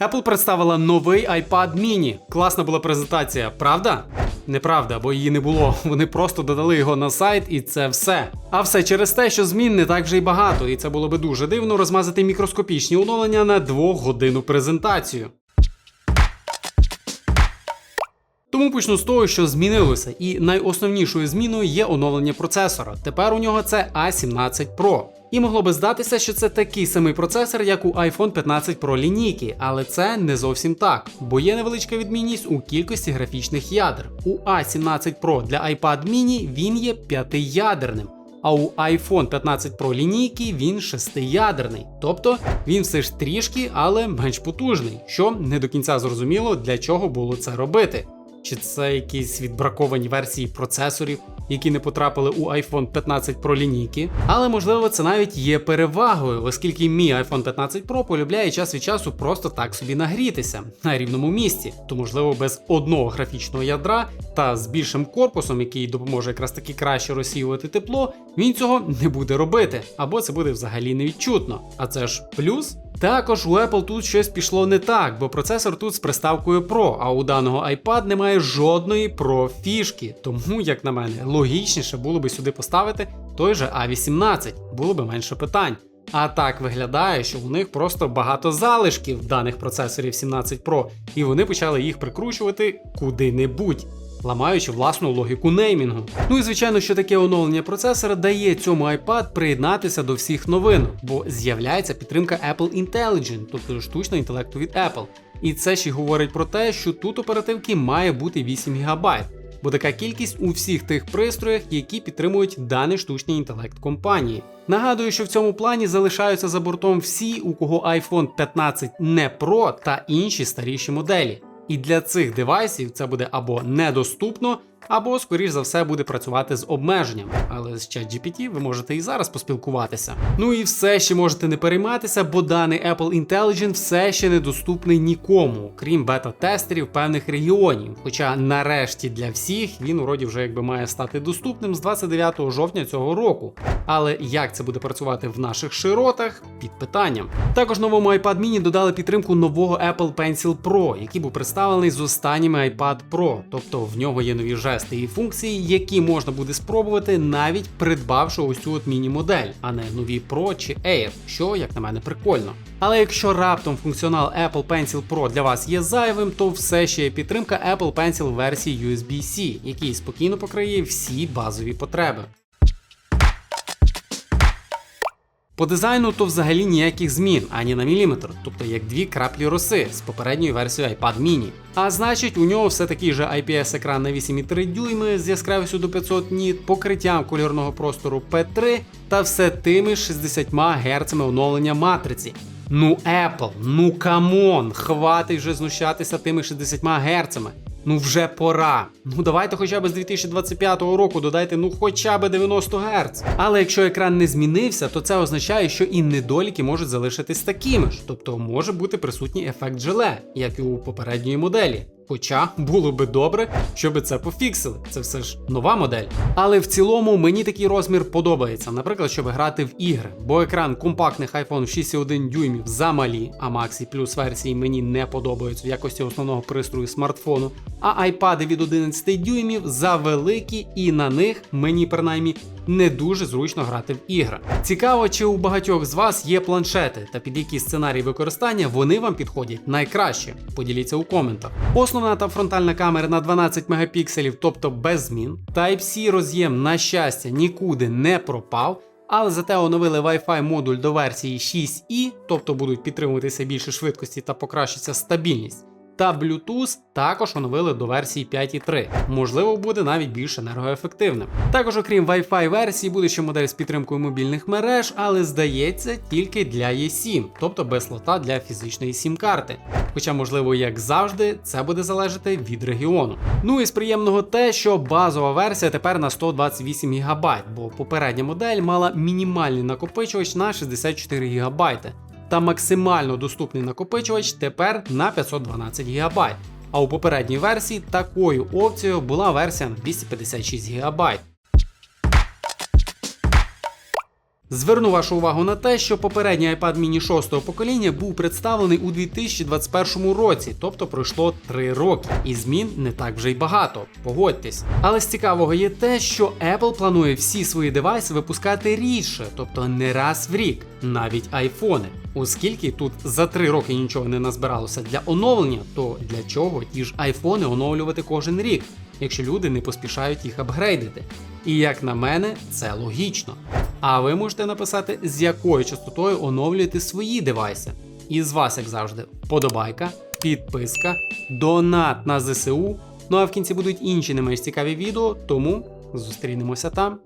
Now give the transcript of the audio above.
Apple представила новий iPad mini. Класна була презентація, правда? Неправда, бо її не було. Вони просто додали його на сайт, і це все. А все через те, що змін не так вже й багато, і це було би дуже дивно розмазати мікроскопічні оновлення на двохгодинну презентацію. Тому почну з того, що змінилося, і найосновнішою зміною є оновлення процесора. Тепер у нього це A17 Pro. І могло би здатися, що це такий самий процесор, як у iPhone 15 Pro лінійки, але це не зовсім так, бо є невеличка відмінність у кількості графічних ядер. У A17 Pro для iPad mini він є п'ятиядерним. А у iPhone 15 Pro лінійки він шестиядерний, тобто він все ж трішки, але менш потужний, що не до кінця зрозуміло, для чого було це робити. Чи це якісь відбраковані версії процесорів, які не потрапили у iPhone 15 Pro лінійки. Але можливо це навіть є перевагою, оскільки мій iPhone 15 Pro полюбляє час від часу просто так собі нагрітися на рівному місці, то можливо без одного графічного ядра та з більшим корпусом, який допоможе якраз таки краще розсіювати тепло, він цього не буде робити, або це буде взагалі невідчутно. А це ж плюс. Також у Apple тут щось пішло не так, бо процесор тут з приставкою Pro, а у даного iPad немає жодної Pro фішки. Тому, як на мене, логічніше було би сюди поставити той же A18, було би менше питань. А так виглядає, що у них просто багато залишків даних процесорів 17 Pro, і вони почали їх прикручувати куди-небудь. Ламаючи власну логіку неймінгу. Ну і звичайно, що таке оновлення процесора дає цьому iPad приєднатися до всіх новин, бо з'являється підтримка Apple Intelligent, тобто штучного інтелекту від Apple. І це ще говорить про те, що тут оперативки має бути 8 ГБ, бо така кількість у всіх тих пристроях, які підтримують даний штучний інтелект компанії. Нагадую, що в цьому плані залишаються за бортом всі, у кого iPhone 15 не Pro та інші старіші моделі. І для цих девайсів це буде або недоступно, або, скоріш за все, буде працювати з обмеженнями. Але з ChatGPT ви можете і зараз поспілкуватися. Ну і все ще можете не перейматися, бо даний Apple Intelligent все ще недоступний нікому, крім бета-тестерів певних регіонів. Хоча нарешті для всіх він уроді вже якби має стати доступним з 29 жовтня цього року. Але як це буде працювати в наших широтах під питанням. Також новому iPad mini додали підтримку нового Apple Pencil Pro, який був представлений з останніми iPad Pro, тобто в нього є нові жести і функції, які можна буде спробувати, навіть придбавши ось цю от міні-модель, а не нові Pro чи Air, що, як на мене, прикольно. Але якщо раптом функціонал Apple Pencil Pro для вас є зайвим, то все ще є підтримка Apple Pencil версії USB-C, який спокійно покриє всі базові потреби. По дизайну то взагалі ніяких змін ані на міліметр, тобто як дві краплі роси з попередньої версії iPad mini. А значить, у нього все такий же IPS екран на 8,3 дюйми з яскравістю до 500 ніт, покриттям кольорного простору P3 та все тими 60 Гц оновлення матриці. Ну Apple, ну камон, хватить вже знущатися тими 60 Гц. Ну вже пора. Ну давайте хоча б з 2025 року додайте ну хоча б 90 Гц. Але якщо екран не змінився, то це означає, що і недоліки можуть залишитись такими ж, тобто може бути присутній ефект желе, як і у попередньої моделі. Хоча було би добре, щоб це пофіксили. Це все ж нова модель. Але в цілому мені такий розмір подобається, наприклад, щоб грати в ігри, бо екран компактних iPhone 6,1 дюймів замалі, а Max і Plus версії мені не подобаються в якості основного пристрою смартфону. А iPad від 11 дюймів завеликі, і на них мені принаймні не дуже зручно грати в ігри. Цікаво, чи у багатьох з вас є планшети та під які сценарії використання вони вам підходять найкраще. Поділіться у коментах. Основна та фронтальна камера на 12 мегапікселів, тобто без змін. Type-C роз'єм, на щастя, нікуди не пропав. Але зате оновили Wi-Fi модуль до версії 6i, тобто будуть підтримуватися більше швидкості та покращиться стабільність. Та Bluetooth також оновили до версії 5.3. Можливо, буде навіть більш енергоефективним. Також, окрім Wi-Fi версії, буде ще модель з підтримкою мобільних мереж, але здається, тільки для E7, тобто без слота для фізичної сім-карти. Хоча, можливо, як завжди, це буде залежати від регіону. Ну і з приємного те, що базова версія тепер на 128 ГБ, бо попередня модель мала мінімальний накопичувач на 64 ГБ та максимально доступний накопичувач тепер на 512 ГБ. А у попередній версії такою опцією була версія на 256 ГБ. Зверну вашу увагу на те, що попередній iPad mini 6 покоління був представлений у 2021 році, тобто пройшло 3 роки, і змін не так вже й багато, погодьтесь. Але з цікавого є те, що Apple планує всі свої девайси випускати рідше, тобто не раз в рік, навіть айфони. Оскільки тут за 3 роки нічого не назбиралося для оновлення, то для чого ті ж айфони оновлювати кожен рік, якщо люди не поспішають їх апгрейдити? І як на мене, це логічно. А ви можете написати, з якою частотою оновлюєте свої девайси. І з вас, як завжди, вподобайка, підписка, донат на ЗСУ. Ну а в кінці будуть інші не менш цікаві відео, тому зустрінемося там.